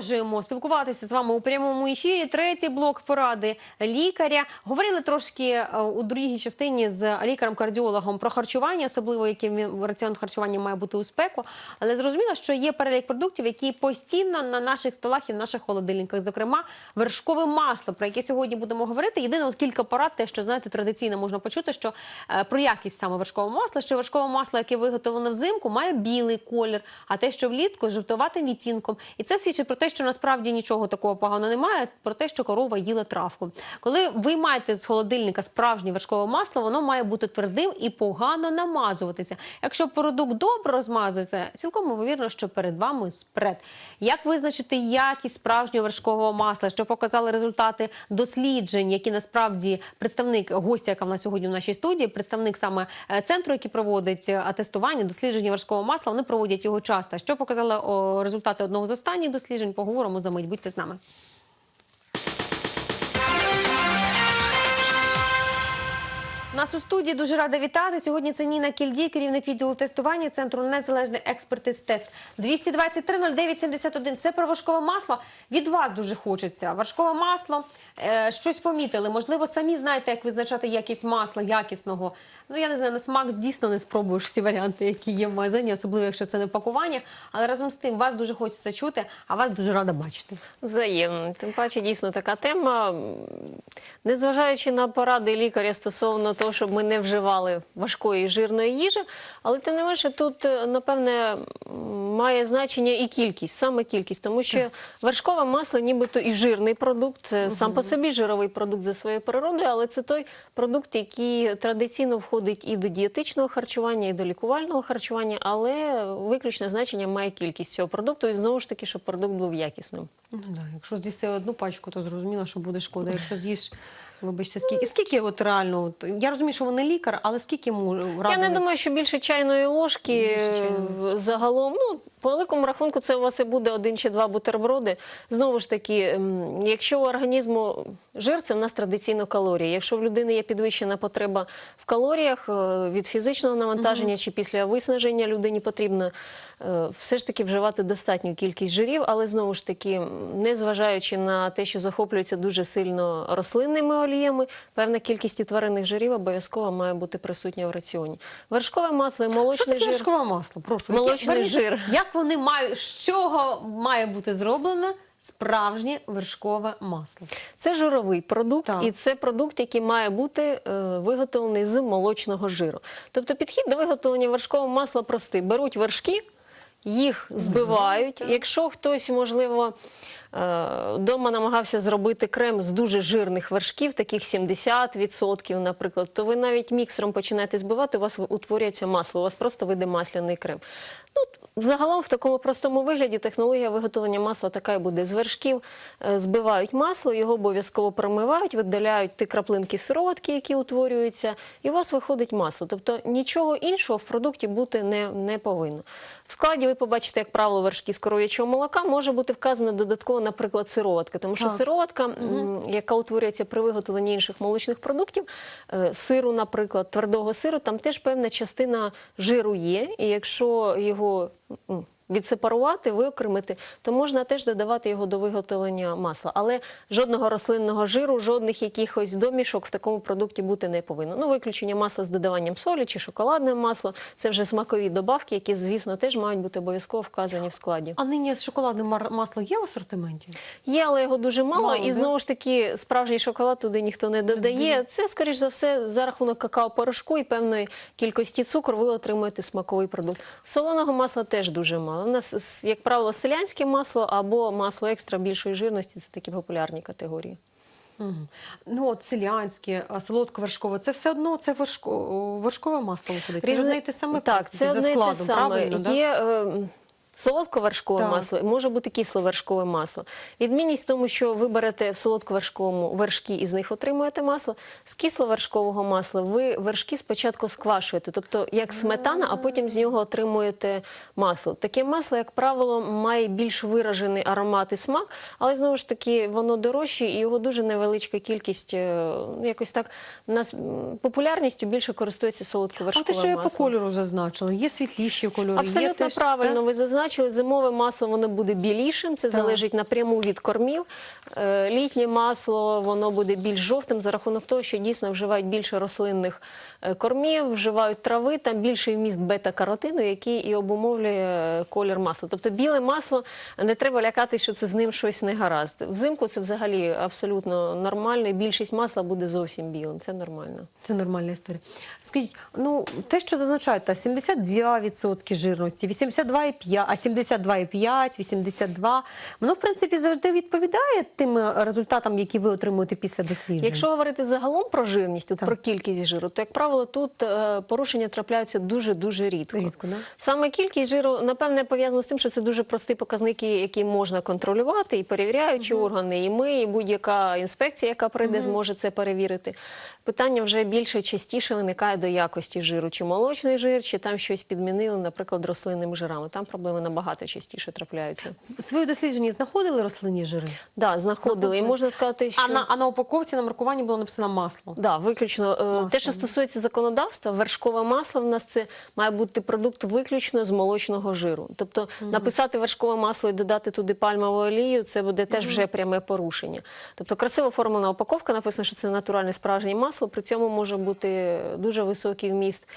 Продовжуємо спілкуватися з вами у прямому ефірі. Третій блок поради лікаря. Говорили трошки е, у другій частині з лікарем-кардіологом про харчування, особливо яким раціон харчування має бути у спеку. Але зрозуміло, що є перелік продуктів, які постійно на наших столах і в наших холодильниках. Зокрема, вершкове масло, про яке сьогодні будемо говорити. Єдине, от кілька порад, те, що знаєте, традиційно можна почути, що е, про якість саме вершкового масла, що вершкове масло, яке виготовлено взимку, має білий колір, а те, що влітку, жовтуватим відтінком. І це свідчить про те, що насправді нічого такого поганого немає, про те, що корова їла травку. Коли ви маєте з холодильника справжнє вершкове масло, воно має бути твердим і погано намазуватися. Якщо продукт добре розмазується, цілком ймовірно, що перед вами спред. Як визначити якість справжнього вершкового масла? Що показали результати досліджень, які насправді представник гостя, яка в нас сьогодні в нашій студії, представник саме е, центру, який проводить е, атестування, дослідження вершкового масла, вони проводять його часто. Що показали результати одного з останніх досліджень? Поговоримо за мить. Будьте з нами. Нас у студії дуже рада вітати. Сьогодні це Ніна Кільдій, керівник відділу тестування Центру незалежний експертиз тест 223 09 71. Це про вершкове масло. Від вас дуже хочеться. Вершкове масло. Е, щось помітили. Можливо, самі знаєте, як визначати якість масла якісного. Ну я не знаю, на смак дійсно не спробуєш всі варіанти, які є в магазині, особливо якщо це не пакування. Але разом з тим вас дуже хочеться чути, а вас дуже рада бачити. Взаємно. Тим паче, дійсно така тема. Незважаючи на поради лікаря стосовно того, щоб ми не вживали важкої жирної їжі, але тим не менше тут, е, напевне, має значення і кількість, саме кількість, тому що вершкове масло, нібито і жирний продукт, це сам по собі жировий продукт за своєю природою, але це той продукт, який традиційно входить і до дієтичного харчування, і до лікувального харчування, але виключне значення має кількість цього продукту, і знову ж таки, щоб продукт був якісним. Ну да, якщо з'їсти одну пачку, то зрозуміло, що буде шкода. Якщо з'їш, вибачте, скільки скільки от реально, от, я розумію, що ви не лікар, але скільки можу Я не думаю, що більше чайної ложки Більше чайної. е, загалом. Ну, по великому рахунку, це у вас і буде один чи два бутерброди. Знову ж таки, якщо у організму жир, це в нас традиційно калорії. Якщо в людини є підвищена потреба в калоріях е, від фізичного навантаження чи після виснаження людині потрібно все ж таки вживати достатню кількість жирів, але знову ж таки, незважаючи на те, що захоплюється дуже сильно рослинними оліями, певна кількість і тваринних жирів обов'язково має бути присутня в раціоні. Вершкове масло і Що молочний таке жир. вершкове масло? Прошу. Молочний Які- жир. Як вони мають, з чого має бути зроблено справжнє вершкове масло? Це жировий продукт, Так. і це продукт, який має бути е, виготовлений з молочного жиру. Тобто підхід до виготовлення вершкового масла простий. Беруть вершки, їх збивають. Якщо хтось, можливо, е, вдома намагався зробити крем з дуже жирних вершків, таких 70%, наприклад, то ви навіть міксером починаєте збивати, у вас утворюється масло, у вас просто вийде масляний крем. Ну, Взагалом в такому простому вигляді технологія виготовлення масла така і буде. З вершків е, збивають масло, його обов'язково промивають, видаляють ті краплинки сироватки, які утворюються, і у вас виходить масло. Тобто нічого іншого в продукті бути не, не повинно. В складі ви побачите, як правило, вершки з коров'ячого молока може бути вказано додатково, наприклад, сироватки, тому що Так. сироватка, яка утворюється при виготовленні інших молочних продуктів, е, сиру, наприклад, твердого сиру, там теж певна частина жиру є, і якщо його відсепарувати, виокремити, то можна теж додавати його до виготовлення масла. Але жодного рослинного жиру, жодних якихось домішок в такому продукті бути не повинно. Ну, виключення масла з додаванням солі чи шоколадне масло це вже смакові добавки, які, звісно, теж мають бути обов'язково вказані в складі. А нині шоколадне масло є в асортименті? Є, але його дуже мало, Мало, і знову ж таки справжній шоколад туди ніхто не додає. Це, скоріш за все, за рахунок какао-порошку і певної кількості цукру ви отримуєте смаковий продукт. Солоного масла теж дуже мало. У нас, як правило, селянське масло або масло екстра більшої жирності це такі популярні категорії. Мгм. Ну от селянське, а, солодковершкове, це все одно це вершко, вершкове масло виходить. Це ж одне і те саме в Так, принципі, це за одне і те складом, саме. правильно, да? Є е, солодковершкове Так. масло, може бути кисловершкове масло. Відмінність в тому, що ви берете в солодковершковому вершки і з них отримуєте масло. З кисловершкового масла ви вершки спочатку сквашуєте, тобто як сметана, а потім з нього отримуєте масло. Таке масло, як правило, має більш виражений аромат і смак, але знову ж таки воно дорожче і його дуже невеличка кількість. е, Якось так у нас популярністю більше користується А те, що я по кольору зазначила, є світліші кольори. є Абсолютно теж, правильно так? ви зазначили. Зазначили, зимове масло воно буде білішим, це залежить напряму від кормів. Е, Літнє масло воно буде більш жовтим за рахунок того, що дійсно вживають більше рослинних е, кормів, вживають трави, там більший вміст бета-каротину, який і обумовлює е, колір масла. Тобто біле масло не треба лякатися, що це з ним щось не гаразд. Взимку це взагалі абсолютно нормально, і більшість масла буде зовсім білим. Це нормально. Це нормальна історія. Скажіть, ну те, що зазначають, та 72% жирності, 82,5, а 72,5, 82, воно в принципі завжди відповідає тим е, результатам, які ви отримуєте після досліджень. Якщо говорити загалом про жирність, от Так. про кількість жиру, то як правило тут е, порушення трапляються дуже дуже рідко. Рідко, да? Саме кількість жиру напевне пов'язано з тим, що це дуже простий показник, який можна контролювати, і перевіряючі органи, і ми, і будь-яка інспекція, яка прийде, зможе це перевірити. Питання вже більше частіше виникає до якості жиру, чи молочний жир, чи там щось підмінили, наприклад, рослинними жирами. Там проблеми набагато частіше трапляються. Свої дослідження знаходили рослинні жири? Да, знаходили, і можна сказати, що А на, а на упаковці на маркуванні було написано масло. Да, виключно Е, те, що стосується законодавства, вершкове масло в нас це має бути продукт виключно з молочного жиру. Тобто написати вершкове масло і додати туди пальмову олію, це буде теж вже пряме порушення. Тобто красиво оформлена упаковка, написано, що це натуральне справжнє масло. При цьому може бути дуже високий вміст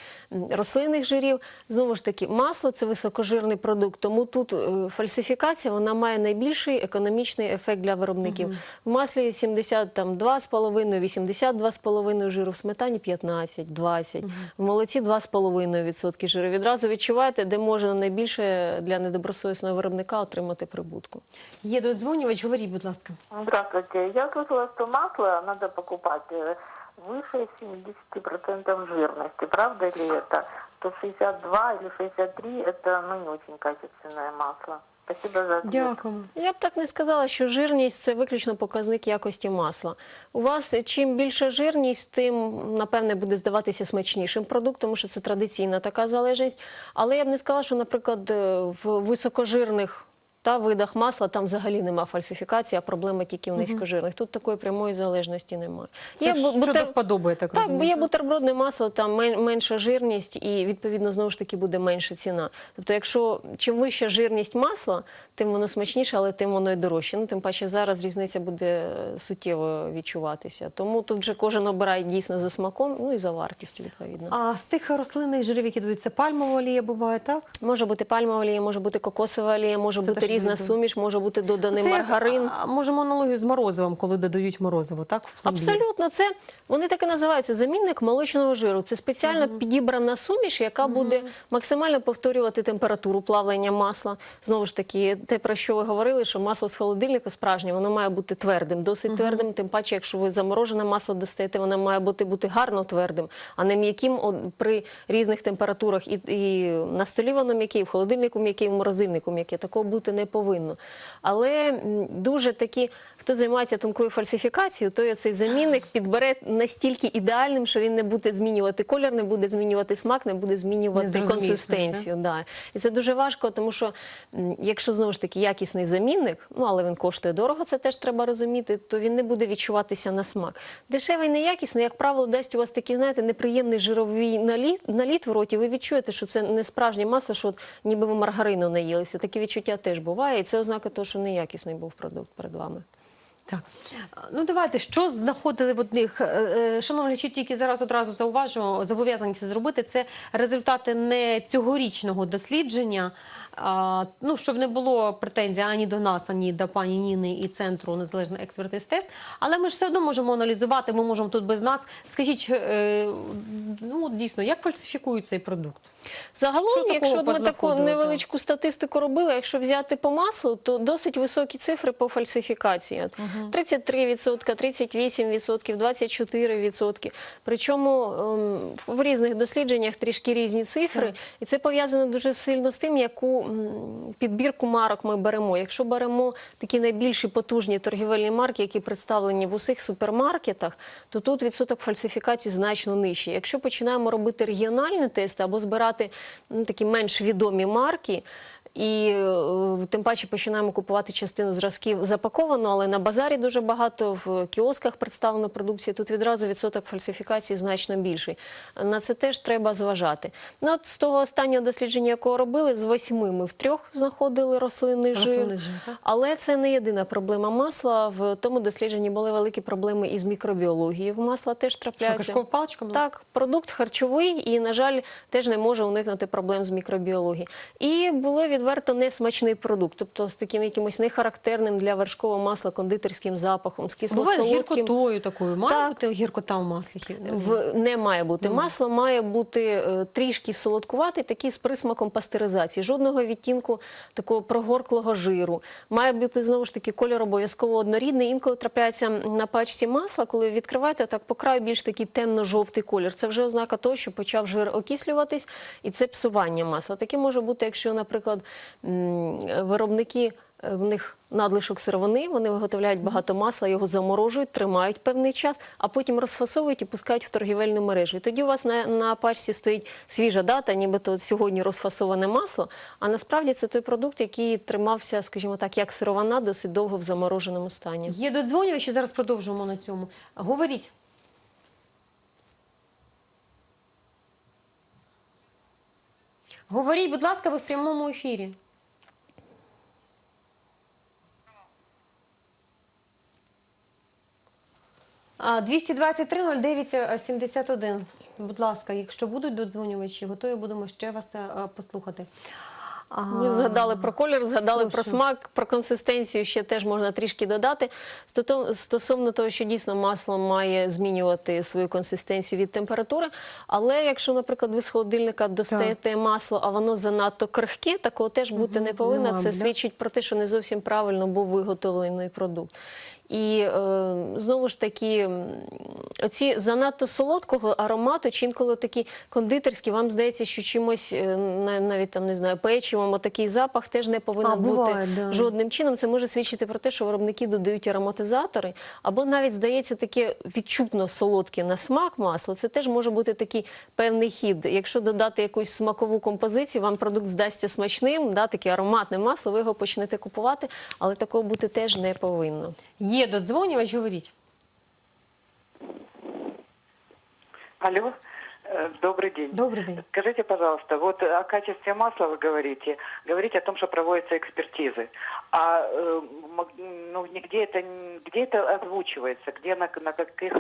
рослинних жирів. Знову ж таки, масло це високожирний продукт, тому тут е, фальсифікація вона має найбільший економічний ефект для виробників. В маслі 72,5, 82,5 жиру, в сметані 15, 20, в молоці 2,5% жиру. Відразу відчуваєте, де можна найбільше для недобросовісного виробника отримати прибутку. Є додзвонювач, говоріть, будь ласка. Здравствуйте. Я слышала, что масло надо покупать э, выше 70% жирности. Правда ли это? То 62 или 63 это ну, не очень качественное масло. Спасибо за ответ. Дякую. Я б так не сказала, що жирність це виключно показник якості масла. У вас чим більша жирність, тим напевне буде здаватися смачнішим продукт, тому що це традиційна така залежність. Але я б не сказала, що, наприклад, в високожирних та видах масла там взагалі нема фальсифікації, а проблема тільки в низькожирних. Тут такої прямої залежності немає. Це Є щодо бутер- вподоби, я так так, бо є бутербродне масло, там менша жирність і відповідно знову ж таки буде менша ціна. Тобто, якщо чим вища жирність масла, тим воно смачніше, але тим воно і дорожче. Ну тим паче зараз різниця буде е, суттєво відчуватися. Тому тут вже кожен обирає дійсно за смаком, ну і за вартістю відповідно. А з тих рослинних жирів, які додаються, пальмова олія буває, так? Може бути пальмова олія, може бути кокосова олія, може Це бути різна суміш, може бути доданий Це як, маргарин. а, можемо аналогію з морозивом, коли додають морозиво, так? в пломбір? Абсолютно, це вони так і називаються замінник молочного жиру. Це спеціально підібрана суміш, яка буде максимально повторювати температуру плавлення масла. Знову ж таки, те про що ви говорили, що масло з холодильника справжнє, воно має бути твердим, досить твердим. Тим паче, якщо ви заморожене масло достаєте, воно має бути бути гарно твердим, а не м'яким от, при різних температурах. І, і на столі воно м'яке, і в холодильнику м'яке, і в морозильнику м'яке. Такого бути не повинно. Але дуже такі, хто займається тонкою фальсифікацією, той цей замінник підбере настільки ідеальним, що він не буде змінювати колір, не буде змінювати смак, не буде змінювати консистенцію. Да. І це дуже важко, тому що якщо знову ж таки якісний замінник, ну але він коштує дорого, це теж треба розуміти, то він не буде відчуватися на смак. Дешевий неякісний, як правило, дасть у вас такий, знаєте, неприємний жировий наліт, наліт в роті. Ви відчуєте, що це не справжнє масло, що от ніби ви маргарину наїлися. Такі відчуття теж буває, і це ознака того, що неякісний був продукт перед вами. Так. Ну давайте, що знаходили в одних. Е, е, Шановні глядачі, тільки зараз одразу зауважу, зобов'язані це зробити. Це результати не цьогорічного дослідження. Ну, щоб не було претензій ані до нас, ані до пані Ніни і центру незалежний експертиз тест. Але ми ж все одно можемо аналізувати, ми можемо тут без нас. Скажіть, е, ну дійсно, як фальсифікують цей продукт? Загалом, Що якщо ми таку невеличку статистику робили, якщо взяти по маслу, то досить високі цифри по фальсифікації. От 33%, 38%, 24%. Причому ем, в різних дослідженнях трішки різні цифри. І це пов'язано дуже сильно з тим, яку підбірку марок ми беремо. Якщо беремо такі найбільші потужні торгівельні марки, які представлені в усіх супермаркетах, то тут відсоток фальсифікації значно нижчий. Якщо починаємо робити регіональні тести або збирати м, такі менш відомі марки, І е, тим паче починаємо купувати частину зразків запаковану, але на базарі дуже багато в кіосках представлено продукції. Тут відразу відсоток фальсифікації значно більший. На це теж треба зважати. Ну, от з того останнього дослідження, якого робили, з восьми ми в трьох знаходили рослинний жир. Але це не єдина проблема масла. В тому дослідженні були великі проблеми із мікробіологією. В масла теж Що, трапляються. паличка була? Так, продукт харчовий і, на жаль, теж не може уникнути проблем з мікробіології. І було відверто несмачний продукт, тобто з таким якимось нехарактерним для вершкового масла кондитерським запахом, з Буває з гіркотою такою. Має Так. бути гіркота в маслі? В не має бути масло, має бути е, трішки солодкуватий, такий з присмаком пастеризації. Жодного відтінку такого прогорклого жиру. Має бути знову ж таки кольор обов'язково однорідний. Інколи трапляється на пачці масла, коли відкриваєте, так по краю більш такий темно-жовтий колір. Це вже ознака того, що почав жир окислюватись, і це псування масла. Таке може бути, якщо, наприклад, виробники. е, В них надлишок сировини, вони виготовляють багато масла, його заморожують, тримають певний час, а потім розфасовують і пускають в торгівельну мережу. І тоді у вас на, на пачці стоїть свіжа дата, нібито сьогодні розфасоване масло. А насправді це той продукт, який тримався, скажімо так, як сировина, досить довго в замороженому стані. Є додзвонювачі, зараз продовжуємо на цьому. Говоріть. Говоріть, будь ласка, ви в прямому ефірі. А, 223-09-71. Будь ласка, якщо будуть додзвонювачі, готові будемо ще вас е, послухати. Ми згадали про колір, згадали Прошу. про смак, про консистенцію ще теж можна трішки додати. Стосовно того, що дійсно масло має змінювати свою консистенцію від температури. Але якщо, наприклад, ви з холодильника достаєте масло, а воно занадто крихке, такого теж бути не повинно. Це свідчить про те, що не зовсім правильно був виготовлений продукт. І е, знову ж таки, оці занадто солодкого аромату, чи інколи такі кондитерські, вам здається, що чимось е, навіть там не знаю, печивом, такий запах теж не повинен А, бути буває, да. жодним чином. Це може свідчити про те, що виробники додають ароматизатори, або навіть здається таке відчутно солодке на смак масло. Це теж може бути такий певний хід. Якщо додати якусь смакову композицію, вам продукт здасться смачним, да, таке ароматне масло, ви його почнете купувати, але такого бути теж не повинно. Є додзвонювач, говоріть. Алло, э, добрый день. Добрий день. Скажите, пожалуйста, вот о качестве масла вы говорите, говорите о том, что проводятся экспертизы, а э, ну, нигде это где это озвучивается, где на, на каких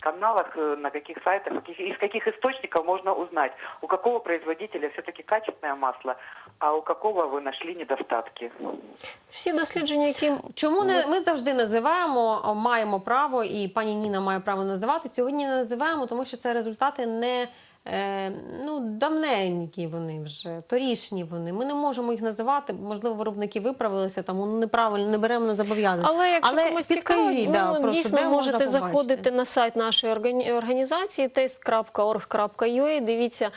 каналах, э, на каких сайтах, из каких источников можно узнать, у какого производителя все-таки качественное масло, а у какого вы нашли недостатки? Всі дослідження, які Чому не ми завжди називаємо, маємо право, і пані Ніна має право називати. Сьогодні не називаємо, тому що це результати не е, ну, давненькі вони вже, торішні вони. Ми не можемо їх називати. Можливо, виробники виправилися там, ну, неправильно, не беремо на зобов'язання. Але якщо комусь цікаво, ви да, просто, дійсно можете заходити побачити? на сайт нашої органі- організації test.org.ua, дивіться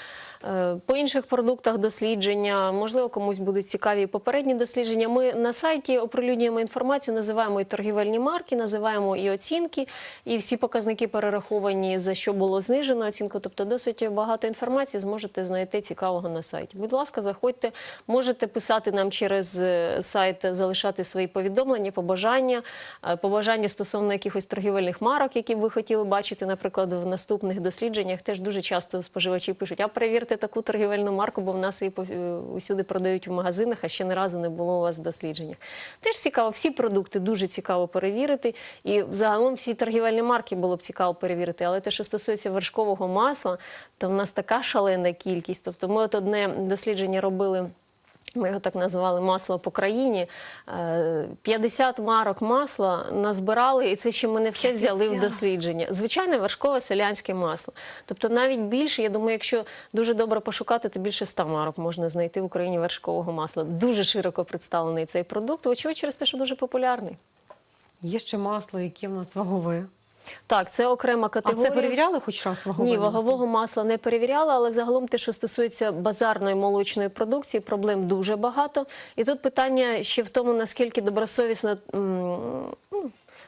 по інших продуктах дослідження, можливо, комусь будуть цікаві попередні дослідження. Ми на сайті оприлюднюємо інформацію, називаємо і торгівельні марки, називаємо і оцінки, і всі показники перераховані, за що було знижено оцінку. Тобто досить багато інформації зможете знайти цікавого на сайті. Будь ласка, заходьте, можете писати нам через е, сайт, залишати свої повідомлення, побажання, е, побажання стосовно якихось торгівельних марок, які б ви хотіли бачити, наприклад, в наступних дослідженнях. Теж дуже часто споживачі пишуть: а перевірте таку торгівельну марку, бо в нас її е, усюди продають в магазинах, а ще не разу не було у вас в дослідженнях. Теж цікаво, всі продукти дуже цікаво перевірити. І загалом всі торгівельні марки було б цікаво перевірити. Але те, що стосується вершкового масла, то в нас така шалена кількість. Тобто, ми от одне дослідження робили. Ми його так називали масло по країні. Е, 50 марок масла назбирали, і це ще ми не все взяли в дослідження. Звичайне вершкове селянське масло. Тобто навіть більше, я думаю, якщо дуже добре пошукати, то більше 100 марок можна знайти в Україні вершкового масла. Дуже широко представлений цей продукт, вочевидь через те, що дуже популярний. Є ще масло, яке в нас вагове. Так, це окрема А категорія. це перевіряли хоч раз вагове? Ні, вагового масла не перевіряла, але загалом те, що стосується базарної молочної продукції, проблем дуже багато. І тут питання ще в тому, наскільки добросовісно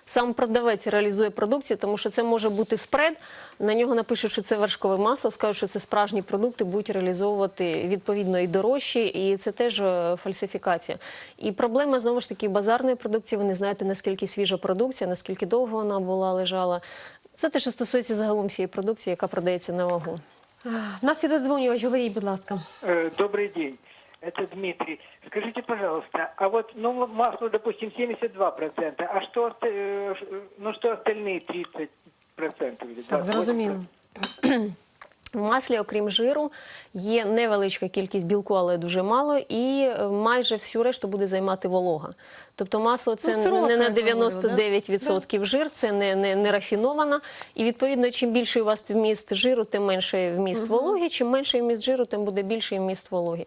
сам продавець реалізує продукцію, тому що це може бути спред. На нього напишуть, що це вершкове масло, скажуть, що це справжні продукти, будуть реалізовувати відповідно і дорожчі, і це теж е, фальсифікація. І проблема знову ж таки базарної продукції. Ви не знаєте, наскільки свіжа продукція, наскільки довго вона була лежала. Це те, що стосується загалом всієї продукції, яка продається на вагу. В нас є додзвонювач, говоріть, будь ласка. Э, Добрый день. Это Дмитрий. Скажите, пожалуйста, а вот ну, масло, допустим, 72%, а что, ост- э, ш- ну, что остальные 30%? или Так, 28%? зрозуміло. В маслі, окрім жиру, є невеличка кількість білку, але дуже мало, і е, майже всю решту буде займати волога. Тобто масло це Ну, не на як ви говорили, 99% жир, це не, не, не рафінована. І відповідно, чим більший у вас вміст жиру, тим менше вміст вологи. Чим менший вміст жиру, тим буде більший вміст вологи.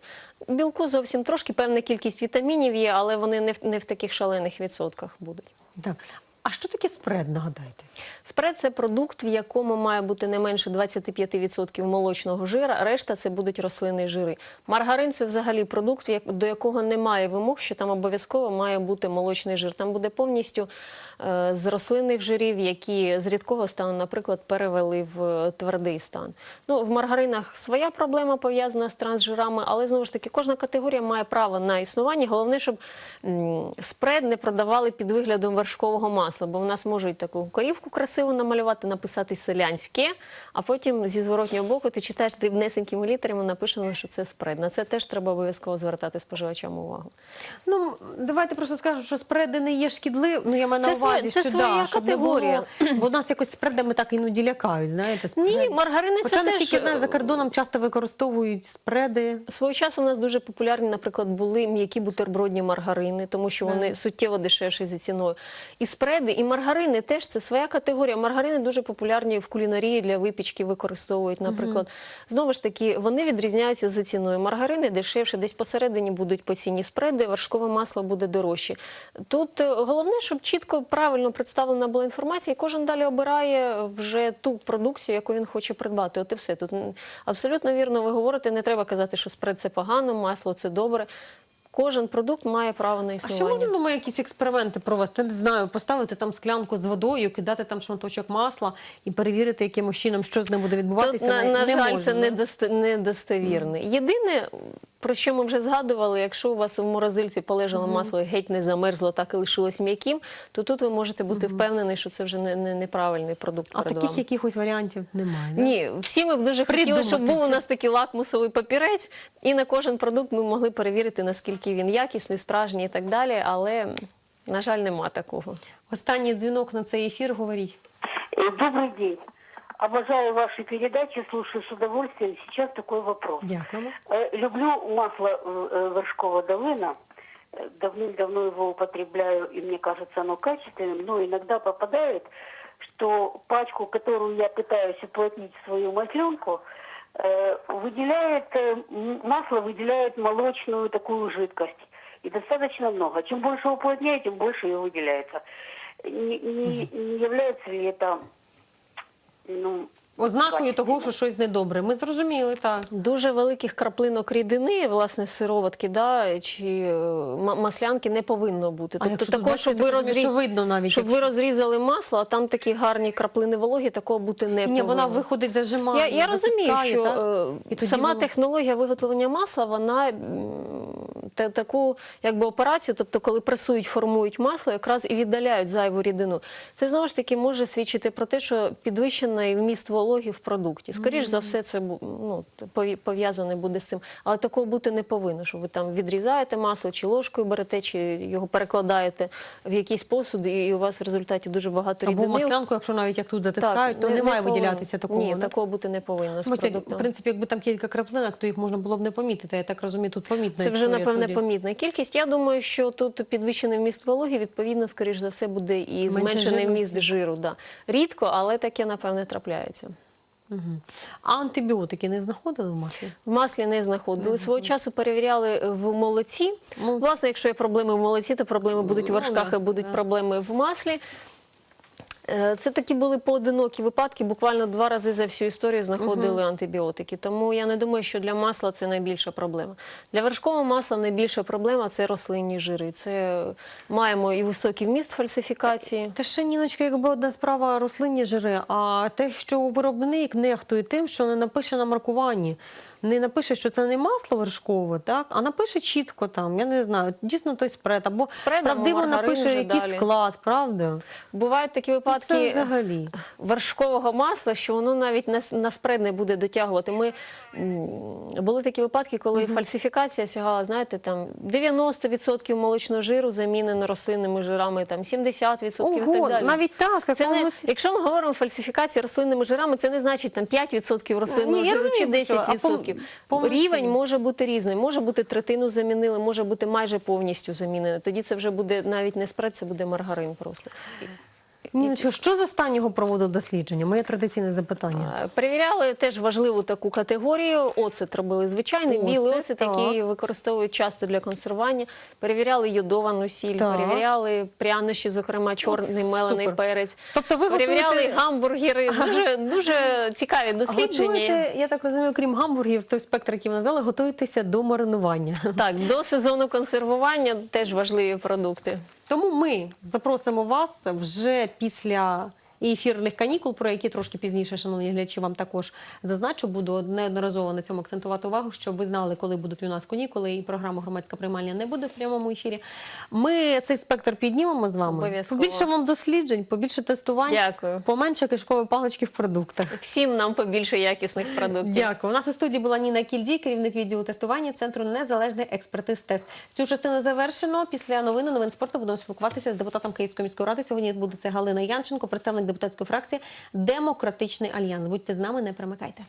Білку зовсім трошки, певна кількість вітамінів є, але вони не в, не в таких шалених відсотках будуть. Так. А що таке спред, нагадайте? Спред це продукт, в якому має бути не менше 25% молочного жира, решта це будуть рослинні жири. Маргарин це взагалі продукт, до якого немає вимог, що там обов'язково має бути молочний жир. Там буде повністю е, з рослинних жирів, які з рідкого стану, наприклад, перевели в е, твердий стан. Ну, в маргаринах своя проблема пов'язана з трансжирами, але знову ж таки кожна категорія має право на існування. Головне, щоб спред не продавали під виглядом вершкового масла, бо в нас можуть таку корівку красиво намалювати, написати селянське, а потім зі зворотнього боку ти читаєш дрібнесенькими літерами, написано, що це спред. На це теж треба обов'язково звертати споживачам увагу. Ну, давайте просто скажемо, що спреди не є шкідливі. Ну, я маю на увазі, це що своя да, категорія. бо нас якось спредами так іноді лякають, знаєте. Ні, маргарини Хоча, це теж... знаю, за кордоном часто використовують спреди. Свого часу у нас дуже популярні, наприклад, були м'які бутербродні маргарини, тому що вони суттєво дешевші за ціною. І спреди, і маргарини теж це своя категорія. Маргарини дуже популярні в кулінарії для випічки використовують, наприклад. Знову ж таки, вони відрізняються за ціною. Маргарини дешевше, десь посередині будуть по ціні спреди, вершкове масло буде дорожче. Тут е, головне, щоб чітко правильно представлена була інформація, і кожен далі обирає вже ту продукцію, яку він хоче придбати. От і все. Тут абсолютно вірно ви говорите, не треба казати, що спред це погано, масло це добре. Кожен продукт має право на А ще можна думаю, якісь експерименти провести? Не знаю, поставити там склянку з водою, кидати там шматочок масла і перевірити якимось чином, що з ним буде Тут, відбуватися. на, на не жаль, можна, це недостовірне. Єдине, про що ми вже згадували, якщо у вас в морозильці полежало масло і геть не замерзло, так і лишилось м'яким, то тут ви можете бути впевнені, що це вже не, не, неправильний продукт А перед таких вами. якихось варіантів немає. да? Ні, всі ми б дуже хотіли, щоб був у нас такий лакмусовий папірець, і на кожен продукт ми могли перевірити, наскільки він якісний, справжній і так далі. Але, на жаль, нема такого. Останній дзвінок на цей ефір говоріть. Э, Добрый день. Обожаю ваши передачи, слушаю с удовольствием. Сейчас такой вопрос. Дякуємо. Э, Люблю масло э, вершкового долына. Э, Давным-давно его употребляю, и мне кажется, оно качественным. Но иногда попадает, что пачку, которую я пытаюсь уплотнить в свою масленку, э, выделяет, э, м- масло выделяет молочную такую жидкость. И достаточно много. Чем больше уплотняю, тем больше ее выделяется. Не, не- не является ли это ну, Ознакою того, що щось недобре. Ми зрозуміли, так. Дуже великих краплинок рідини, власне, сироватки, да, чи е, маслянки не повинно бути. А Тобто тут, щоб ви, розрі... що видно навіть, щоб ви розрізали масло, а там такі гарні краплини вологі, такого бути не Ні, вона виходить, зажимає. Я, я розумію, що так? е, І тоді сама воно- технологія виготовлення масла, вона та, таку якби операцію, тобто коли пресують, формують масло, якраз і віддаляють зайву рідину. Це знову ж таки може свідчити про те, що підвищений вміст вологи в продукті. Скоріш за все, це ну, пов'язане буде з цим. Але такого бути не повинно, що ви там відрізаєте масло, чи ложкою берете, чи його перекладаєте в якийсь посуд, і у вас в результаті дуже багато Або маслянку, якщо навіть як тут затискають, то не, має повинно. виділятися такого. Ні, да? такого бути не повинно з Хоча, продуктом. в принципі, якби там кілька краплинок, то їх можна було б не помітити. Я так розумію, тут помітна Це вже напевне помітна кількість. Я думаю, що тут підвищений вміст вологи, відповідно, скоріш за все, буде і Менше зменшений жирності. вміст жиру. Да. Рідко, але таке напевне трапляється. А антибіотики не знаходили в маслі? В маслі не знаходили. Свого часу перевіряли в молоці. Власне, якщо є проблеми в молоці, то проблеми будуть в ну, вершках і будуть проблеми в маслі. Е, Це такі були поодинокі випадки. Буквально два рази за всю історію знаходили антибіотики. Тому я не думаю, що для масла це найбільша проблема. Для вершкового масла найбільша проблема це рослинні жири. Це маємо і високий вміст фальсифікації. Та ще Ніночка, якби одна справа рослинні жири, а те, що виробник нехтує тим, що не напише на маркуванні. Не напише, що це не масло вершкове, так, а напише чітко там, я не знаю, дійсно той спред, або Спред, або правдиво напише якийсь далі. склад, правда? Бувають такі Це випадки взагалі. вершкового масла, що воно навіть на, на спред не буде дотягувати. Ми були такі випадки, коли фальсифікація сягала, знаєте, там 90% молочного жиру замінено рослинними жирами, там 70% і так далі. навіть так, Це не, ці- якщо ми говоримо фальсифікація рослинними жирами, це не значить там 5% рослинного Ні, жиру чи розумію, що, а 10%. по- по Рівень може бути різний. Може бути третину замінили, може бути майже повністю замінено. Тоді це вже буде навіть не спред, це буде маргарин просто. Ніночка, що з останнього проводив дослідження? Моє традиційне запитання. Перевіряли теж важливу таку категорію. Оцет робили звичайний Оцет, білий оцет, так. який використовують часто для консервування. Перевіряли йодовану сіль, Так. перевіряли прянощі, зокрема чорний мелений супер. перець. Тобто ви перевіряли готуєте- гамбургери. Дуже дуже цікаві дослідження. Готуєте, я так розумію, крім гамбургів, той спектр, який ви назвали, готуєтеся до маринування. Так, до сезону консервування теж важливі продукти. Тому ми запросимо вас вже після ефірних канікул, про які трошки пізніше, шановні глядачі, вам також зазначу. Буду неодноразово на цьому акцентувати увагу, щоб ви знали, коли будуть у нас канікули, і програма громадська приймальня не буде в прямому ефірі. Ми цей спектр піднімемо з вами. Обов'язково. Побільше вам досліджень, побільше тестувань, Дякую. поменше кишкової палички в продуктах. Всім нам побільше якісних продуктів. Дякую. У нас у студії була Ніна Кільдій, керівник відділу тестування Центру незалежних експертиз тест. Цю частину завершено. Після новини новин спорту будемо спілкуватися з депутатом Київської міської ради. Сьогодні буде це Галина Янченко, представник депутатської фракції Демократичний альянс. Будьте з нами, не перемикайте.